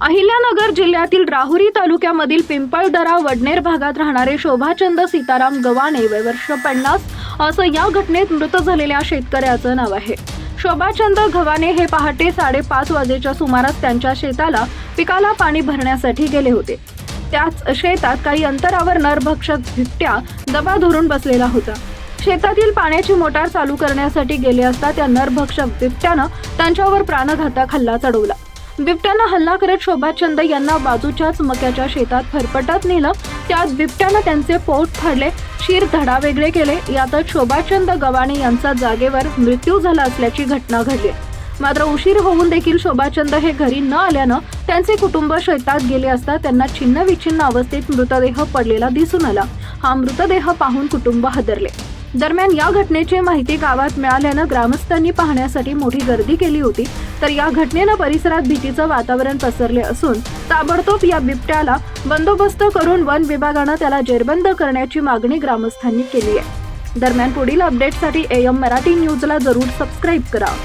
अहिल्यानगर जिल्ह्यातील राहुरी तालुक्यामधील पिंपळदरा वडनेर भागात राहणारे शोभाचंद सीताराम गवाणे वय वर्ष पन्नास असं या घटनेत मृत झालेल्या शेतकऱ्याचं नाव आहे. शोभाचंद गव्हाणे हे पहाटे साडेपाच वाजेच्या सुमारास त्यांच्या शेताला पिकाला पाणी भरण्यासाठी गेले होते. त्याच शेतात काही अंतरावर नरभक्षक बिबट्या दबा धरून बसलेला होता. शेतातील पाण्याची मोटार चालू करण्यासाठी गेले असता त्या नरभक्षक बिबट्यानं त्यांच्यावर प्राणघातक हल्ला चढवला. बिबट्यानं हल्ला करत शोभाचंद यांना बाजूच्याच मक्याच्या शेतात फरफटत नेलं. त्यात बिबट्यानं त्यांचे पोट फाडले शिर धडा वेगळे केले. यातच शोभाचंद गवाणे यांचा जागेवर मृत्यू झाला असल्याची घटना घडली. मात्र उशीर होऊन देखील शोभाचंद हे घरी न आल्यानं त्यांचे कुटुंब शेतात गेले असता त्यांना छिन्न विछिन्न अवस्थेत मृतदेह पडलेला दिसून आला. हा मृतदेह पाहून कुटुंब हादरले. दरम्यान या घटनेची माहिती गावात मिळाल्यानं ग्रामस्थांनी पाहण्यासाठी मोठी गर्दी केली होती. तर या घटनेनं परिसरात भीतीचं वातावरण पसरले असून ताबडतोब या बिबट्याला बंदोबस्त करून वन विभागानं त्याला जेरबंद करण्याची मागणी ग्रामस्थांनी केली आहे. दरम्यान पुढील अपडेटसाठी एम मराठी न्यूजला जरूर सबस्क्राईब करा.